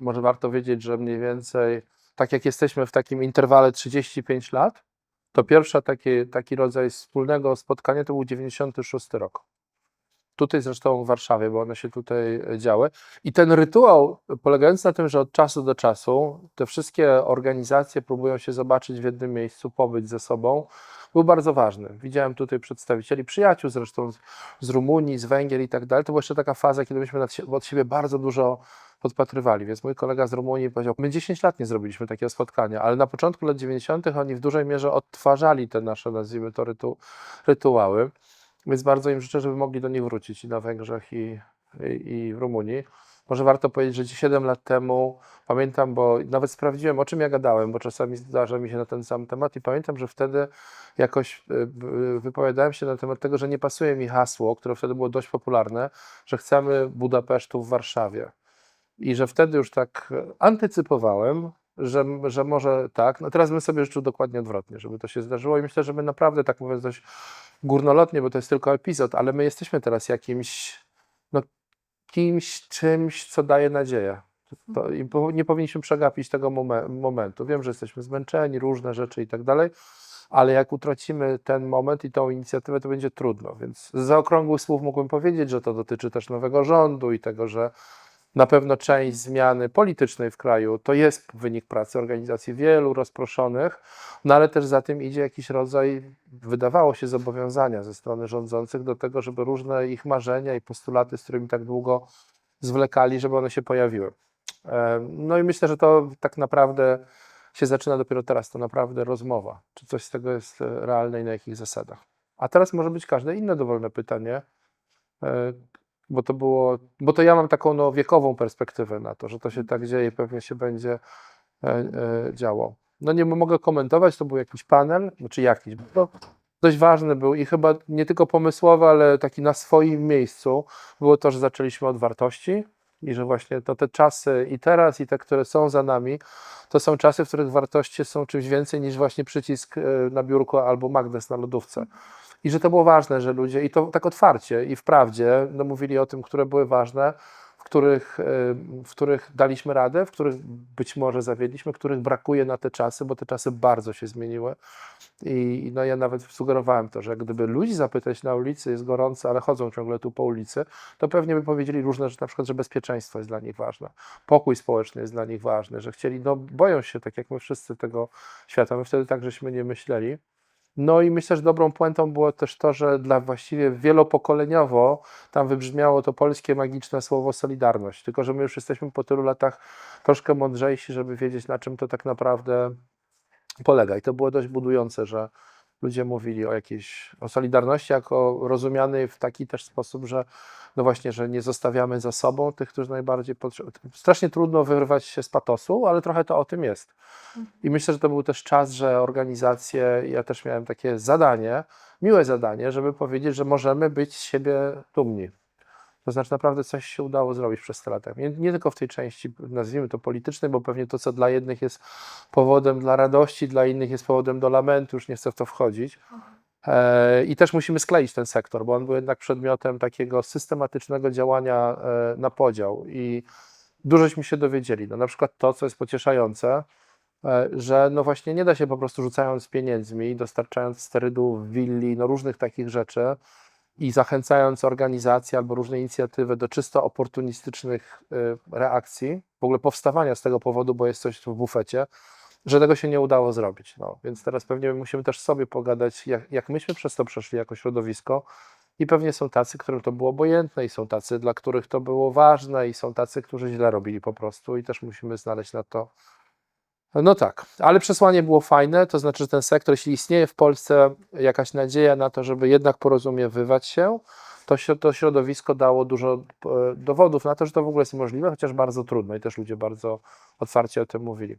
może warto wiedzieć, że mniej więcej, tak jak jesteśmy w takim interwale 35 lat, to pierwsza taki, taki rodzaj wspólnego spotkania to był 96 rok. Tutaj zresztą w Warszawie, bo one się tutaj e, działy. I ten rytuał polegający na tym, że od czasu do czasu te wszystkie organizacje próbują się zobaczyć w jednym miejscu, pobyć ze sobą, był bardzo ważny. Widziałem tutaj przedstawicieli przyjaciół, zresztą z, z Rumunii, z Węgier i tak dalej. To była jeszcze taka faza, kiedy myśmy od siebie bardzo dużo podpatrywali. Więc mój kolega z Rumunii powiedział, my 10 lat nie zrobiliśmy takiego spotkania, ale na początku lat 90. oni w dużej mierze odtwarzali te nasze, nazwijmy to, rytu, rytuały. Więc bardzo im życzę, żeby mogli do nich wrócić i na Węgrzech, i, i, i w Rumunii. Może warto powiedzieć, że 7 lat temu, pamiętam, bo nawet sprawdziłem, o czym ja gadałem, bo czasami zdarza mi się na ten sam temat i pamiętam, że wtedy jakoś y, wypowiadałem się na temat tego, że nie pasuje mi hasło, które wtedy było dość popularne, że chcemy Budapesztu w Warszawie. I że wtedy już tak e, antycypowałem, że, że może tak. No teraz bym sobie życzył dokładnie odwrotnie, żeby to się zdarzyło i myślę, że my naprawdę, tak mówiąc dość górnolotnie, bo to jest tylko epizod, ale my jesteśmy teraz jakimś, no, kimś, czymś, co daje nadzieję. To, po- nie powinniśmy przegapić tego momen- momentu. Wiem, że jesteśmy zmęczeni, różne rzeczy i tak dalej, ale jak utracimy ten moment i tą inicjatywę, to będzie trudno. Więc z zaokrągłych słów mógłbym powiedzieć, że to dotyczy też nowego rządu i tego, że na pewno część zmiany politycznej w kraju to jest wynik pracy organizacji wielu rozproszonych, no ale też za tym idzie jakiś rodzaj, wydawało się, zobowiązania ze strony rządzących do tego, żeby różne ich marzenia i postulaty, z którymi tak długo zwlekali, żeby one się pojawiły. No i myślę, że to tak naprawdę się zaczyna dopiero teraz, to naprawdę rozmowa, czy coś z tego jest e, realne i na jakich zasadach. A teraz może być każde inne dowolne pytanie, e, bo to było, bo to ja mam taką no, wiekową perspektywę na to, że to się tak dzieje i pewnie się będzie e, e, działo. No nie mogę komentować, to był jakiś panel, znaczy jakiś, bo dość ważny był i chyba nie tylko pomysłowy, ale taki na swoim miejscu było to, że zaczęliśmy od wartości i że właśnie to te czasy i teraz i te, które są za nami, to są czasy, w których wartości są czymś więcej niż właśnie przycisk e, na biurku albo magnes na lodówce. I że to było ważne, że ludzie, i to tak otwarcie i wprawdzie, no mówili o tym, które były ważne, w których, e, w których daliśmy radę, w których być może zawiedliśmy, których brakuje na te czasy, bo te czasy bardzo się zmieniły. I no ja nawet sugerowałem to, że gdyby ludzi zapytać na ulicy, jest gorąco, ale chodzą ciągle tu po ulicy, to pewnie by powiedzieli różne rzeczy, na przykład, że bezpieczeństwo jest dla nich ważne, pokój społeczny jest dla nich ważny, że chcieli, no boją się, tak jak my wszyscy tego świata, my wtedy tak żeśmy nie myśleli. No i myślę, że dobrą puentą było też to, że dla właściwie wielopokoleniowo tam wybrzmiało to polskie magiczne słowo solidarność. Tylko, że my już jesteśmy po tylu latach troszkę mądrzejsi, żeby wiedzieć, na czym to tak naprawdę polega. I to było dość budujące, że ludzie mówili o jakiejś, o solidarności jako rozumianej w taki też sposób, że no właśnie, że nie zostawiamy za sobą tych, którzy najbardziej potrzebują. Strasznie trudno wyrwać się z patosu, ale trochę to o tym jest. I myślę, że to był też czas, że organizacje, ja też miałem takie zadanie, miłe zadanie, żeby powiedzieć, że możemy być z siebie dumni. To znaczy naprawdę coś się udało zrobić przez te lata. Nie, nie tylko w tej części, nazwijmy to politycznej, bo pewnie to, co dla jednych jest powodem dla radości, dla innych jest powodem do lamentu, już nie chcę w to wchodzić. E, I też musimy skleić ten sektor, bo on był jednak przedmiotem takiego systematycznego działania e, na podział i dużośmy się dowiedzieli. No, na przykład to, co jest pocieszające, e, że no właśnie nie da się po prostu rzucając pieniędzmi, dostarczając sterydów, willi, no różnych takich rzeczy i zachęcając organizacje albo różne inicjatywy do czysto oportunistycznych e, reakcji, w ogóle powstawania z tego powodu, bo jest coś w bufecie, że tego się nie udało zrobić. No, więc teraz pewnie musimy też sobie pogadać, jak, jak myśmy przez to przeszli jako środowisko. I pewnie są tacy, którym to było obojętne, i są tacy, dla których to było ważne, i są tacy, którzy źle robili po prostu, i też musimy znaleźć na to. No tak, ale przesłanie było fajne, to znaczy, że ten sektor, jeśli istnieje w Polsce jakaś nadzieja na to, żeby jednak porozumiewać się, to, się, to środowisko dało dużo e, dowodów na to, że to w ogóle jest możliwe, chociaż bardzo trudno i też ludzie bardzo otwarcie o tym mówili.